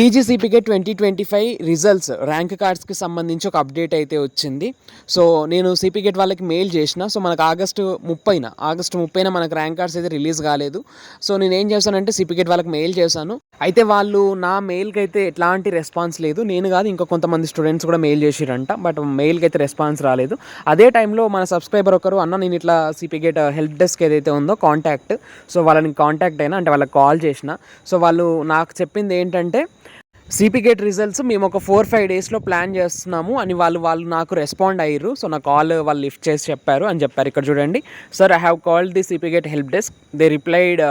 టీజీసీపీకే twenty twenty five results rank కార్డ్స్కి సంబంధించి ఒక update అయితే వచ్చింది. సో నేను సిపిగేట్ వాళ్ళకి మెయిల్ చేసిన సో మనకు ఆగస్టు ముప్పైన ఆగస్టు ముప్పైన మనకు ర్యాంక్ కార్డ్స్ అయితే రిలీజ్ కాలేదు. సో నేను ఏం చేశానంటే సిపిగేట్ వాళ్ళకి మెయిల్ చేశాను. అయితే వాళ్ళు నా మెయిల్కి అయితే ఎట్లాంటి రెస్పాన్స్ లేదు. నేను కాదు ఇంకా కొంతమంది స్టూడెంట్స్ కూడా మెయిల్ చేసిరంట బట్ మెయిల్కి అయితే రెస్పాన్స్ రాలేదు. అదే టైంలో మన సబ్స్క్రైబర్ ఒకరు అన్న నేను ఇట్లా సిపిగేట్ హెల్ప్ డెస్క్ ఏదైతే ఉందో కాంటాక్ట్ సో వాళ్ళని కాంటాక్ట్ అయినా అంటే వాళ్ళకి కాల్ చేసిన. సో వాళ్ళు నాకు చెప్పింది ఏంటంటే సిపిగేట్ రిజల్ట్స్ మేము ఒక ఫోర్ ఫైవ్ డేస్లో ప్లాన్ చేస్తున్నాము అని వాళ్ళు వాళ్ళు నాకు రెస్పాండ్ అయ్యారు సో నా కాల్ వాళ్ళు లిఫ్ట్ చేసి చెప్పారు అని చెప్పారు ఇక్కడ చూడండి. Sir I have called the CPGET help desk they replied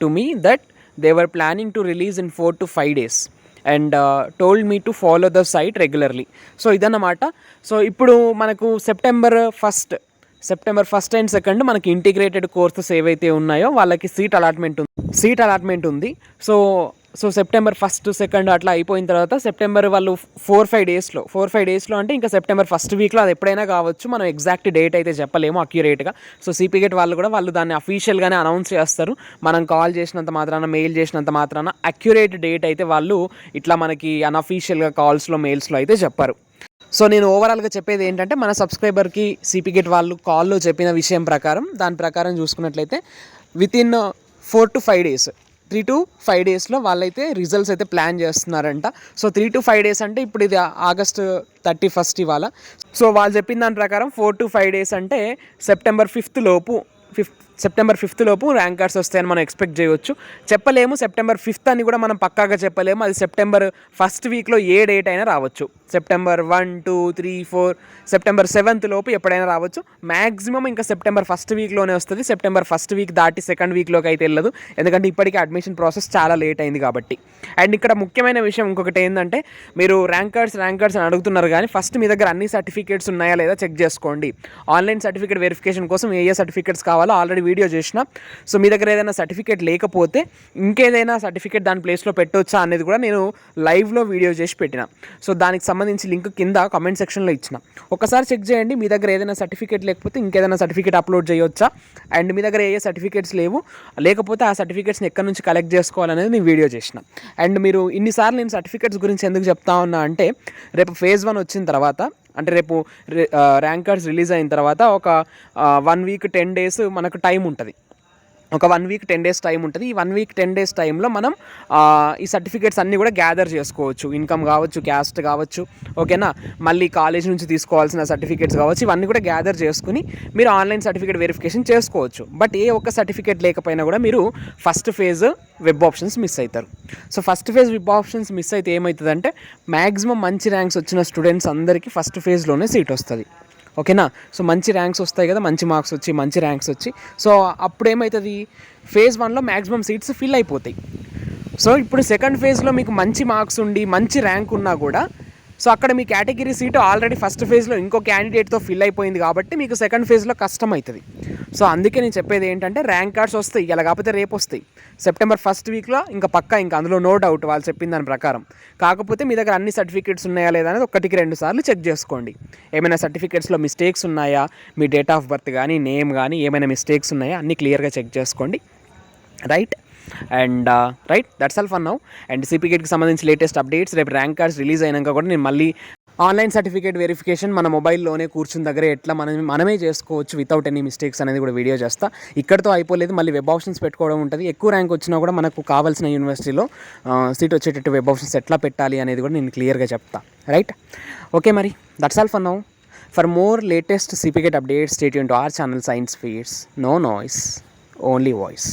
to me that they were planning to release in four to five days and told me to follow the site regularly so ఇదన్నమాట. So ఇప్పుడు మనకు September first September first and second మనకి integrated courses ఏవైతే ఉన్నాయో వాళ్ళకి seat allotment ఉంది. Seat allotment ఉంది. So so September first second అట్లా అయిపోయిన తర్వాత సెప్టెంబర్ వాళ్ళు ఫోర్ ఫైవ్ డేస్లో ఫోర్ ఫైవ్ డేస్లో అంటే ఇంకా సెప్టెంబర్ ఫస్ట్ వీక్లో అది ఎప్పుడైనా కావచ్చు. మనం ఎగ్జాక్ట్ డేట్ అయితే చెప్పలేము అక్యురేట్గా సో సిపిగేట్ వాళ్ళు కూడా వాళ్ళు దాన్ని అఫీషియల్గానే అనౌన్స్ చేస్తారు. మనం కాల్ చేసినంత మాత్రాన మెయిల్ చేసినంత మాత్రాన అక్యురేట్ డేట్ అయితే వాళ్ళు ఇట్లా మనకి అన్అఫీషియల్గా కాల్స్లో మెయిల్స్లో అయితే చెప్పారు. సో నేను ఓవరాల్గా చెప్పేది ఏంటంటే మన సబ్స్క్రైబర్కి సిపిగేట్ వాళ్ళు కాల్లో చెప్పిన విషయం ప్రకారం దాని ప్రకారం చూసుకున్నట్లయితే within four to five days three to five డేస్లో వాళ్ళైతే రిజల్ట్స్ అయితే ప్లాన్ చేస్తున్నారంట. So three to five days అంటే ఇప్పుడు ఇది ఆగస్ట్ థర్టీ ఫస్ట్ ఇవాళ. సో వాళ్ళు చెప్పిన దాని ప్రకారం ఫోర్ టు ఫైవ్ డేస్ అంటే సెప్టెంబర్ ఫిఫ్త్ లోపు ఫిఫ్త్ సెప్టెంబర్ ఫిఫ్త్ లోపు ర్యాంక్ కార్డ్స్ వస్తాయని మనం ఎక్స్పెక్ట్ చేయవచ్చు చెప్పలేము సెప్టెంబర్ ఫిఫ్త్ అని కూడా మనం పక్కాగా చెప్పలేము. అది సెప్టెంబర్ ఫస్ట్ వీక్లో ఏ డేట్ అయినా రావచ్చు. September one two three four September seventh లోపు ఎప్పుడైనా రావచ్చు. మ్యాక్సిమం ఇంకా సెప్టెంబర్ ఫస్ట్ వీక్లోనే వస్తుంది. సెప్టెంబర్ ఫస్ట్ వీక్ దాటి సెకండ్ వీక్లోకి అయితే వెళ్ళదు. ఎందుకంటే ఇప్పటికీ అడ్మిషన్ ప్రాసెస్ చాలా లేట్ అయింది కాబట్టి. అండ్ ఇక్కడ ముఖ్యమైన విషయం ఇంకొకటి ఏంటంటే మీరు ర్యాంక్ కార్డ్స్ ర్యాంక్ కార్డ్స్ అని అడుగుతున్నారు కానీ ఫస్ట్ మీ దగ్గర అన్ని సర్టిఫికేట్స్ ఉన్నాయా లేదా చెక్ చేసుకోండి. ఆన్లైన్ సర్టిఫికేట్ వెరిఫికేషన్ కోసం ఏ ఏ సర్టిఫికేట్స్ కావాలో ఆల్రెడీ వీడియో చేసిన. సో మీ దగ్గర ఏదైనా సర్టిఫికేట్ లేకపోతే ఇంకేదైనా సర్టిఫికేట్ దాని ప్లేస్లో పెట్టొచ్చా అనేది కూడా నేను లైవ్లో వీడియో చేసి పెట్టిన. సో దానికి సంబంధించి లింక్ కింద కమెంట్ సెక్షన్లో ఇచ్చిన. ఒకసారి చెక్ చేయండి మీ దగ్గర ఏదైనా సర్టిఫికేట్ లేకపోతే ఇంకేదైనా సర్టిఫికేట్ అప్లోడ్ చేయొచ్చా? అండ్ మీ దగ్గర ఏ సర్టిఫికేట్స్ లేవు? లేకపోతే ఆ సర్టిఫికేట్స్ని ఎక్కడి నుంచి కలెక్ట్ చేసుకోవాలనేది నేను వీడియో చేసిన. అండ్ మీరు ఇన్నిసార్లు నేను సర్టిఫికేట్స్ గురించి ఎందుకు చెప్తా ఉన్నా అంటే రేపు ఫేజ్ వన్ వచ్చిన తర్వాత అంటే రేపు ర్యాంక్ కార్డ్స్ రిలీజ్ అయిన తర్వాత ఒక వన్ వీక్ టెన్ డేస్ మనకు టైం ఉంటుంది. ఒక one week ten days time ఉంటుంది. ఈ వన్ వీక్ టెన్ డేస్ టైంలో మనం ఈ సర్టిఫికేట్స్ అన్నీ కూడా గ్యాదర్ చేసుకోవచ్చు. ఇన్కమ్ కావచ్చు క్యాస్ట్ కావచ్చు ఓకేనా మళ్ళీ కాలేజ్ నుంచి తీసుకోవాల్సిన సర్టిఫికేట్స్ కావచ్చు ఇవన్నీ కూడా గ్యాదర్ చేసుకుని మీరు ఆన్లైన్ సర్టిఫికేట్ వెరిఫికేషన్ చేసుకోవచ్చు. బట్ ఏ ఒక్క సర్టిఫికేట్ లేకపోయినా కూడా మీరు first phase web options miss అవుతారు so first phase web options miss అయితే ఏమవుతుందంటే మ్యాక్సిమం మంచి ర్యాంక్స్ వచ్చిన స్టూడెంట్స్ అందరికీ ఫస్ట్ ఫేజ్లోనే సీట్ వస్తుంది. ఓకేనా? సో మంచి ర్యాంక్స్ వస్తాయి కదా మంచి మార్క్స్ వచ్చి మంచి ర్యాంక్స్ వచ్చి. సో అప్పుడు ఏమవుతుంది ఫేజ్ వన్లో మ్యాక్సిమం సీట్స్ ఫిల్ అయిపోతాయి. సో ఇప్పుడు సెకండ్ ఫేజ్లో మీకు మంచి మార్క్స్ ఉండి మంచి ర్యాంక్ ఉన్నా కూడా సో అక్కడ మీ కేటగిరీ సీటు ఆల్రెడీ ఫస్ట్ ఫేజ్లో ఇంకో క్యాండిడేట్తో ఫిల్ అయిపోయింది కాబట్టి మీకు సెకండ్ ఫేజ్లో కష్టం అవుతుంది సో అందుకే నేను చెప్పేది ఏంటంటే ర్యాంక్ కార్డ్స్ వస్తాయి ఇలా కాకపోతే రేపు వస్తాయి. సెప్టెంబర్ ఫస్ట్ వీక్లో ఇంకా పక్కా ఇంకా అందులో నో డౌట్ వాళ్ళు చెప్పిన దాని ప్రకారం. కాకపోతే మీ దగ్గర అన్ని సర్టిఫికేట్స్ ఉన్నాయా లేదా అనేది ఒకటికి రెండు సార్లు చెక్ చేసుకోండి. ఏమైనా సర్టిఫికేట్స్లో మిస్టేక్స్ ఉన్నాయా? మీ డేట్ ఆఫ్ బర్త్ కానీ నేమ్ కానీ ఏమైనా మిస్టేక్స్ ఉన్నాయా? అన్ని క్లియర్గా చెక్ చేసుకోండి. Right? And right that's all for now and సిపికేట్కి సంబంధించి లేటెస్ట్ అప్డేట్స్ రేపు ర్యాంక్ కార్డ్స్ రిలీజ్ అయినాక కూడా నేను మళ్ళీ ఆన్లైన్ సర్టిఫికేట్ వెరిఫికేషన్ మన మొబైల్లోనే కూర్చుని దగ్గర ఎట్లా మనం మనమే చేసుకోవచ్చు వితౌట్ ఎనీ మిస్టేక్స్ అనేది కూడా వీడియో చేస్తా. ఇక్కడతో అయిపోలేదు మళ్ళీ వెబ్ ఆప్షన్స్ పెట్టుకోవడం ఉంటుంది. ఎక్కువ ర్యాంక్ వచ్చినా కూడా మనకు కావాల్సిన యూనివర్సిటీలో సీట్ వచ్చేటట్టు వెబ్ ఆప్షన్స్ ఎట్లా పెట్టాలి అనేది కూడా నేను క్లియర్గా చెప్తా. రైట్ ఓకే మరి that's all for now for more latest CPGET updates state to our channel science feeds no noise only voice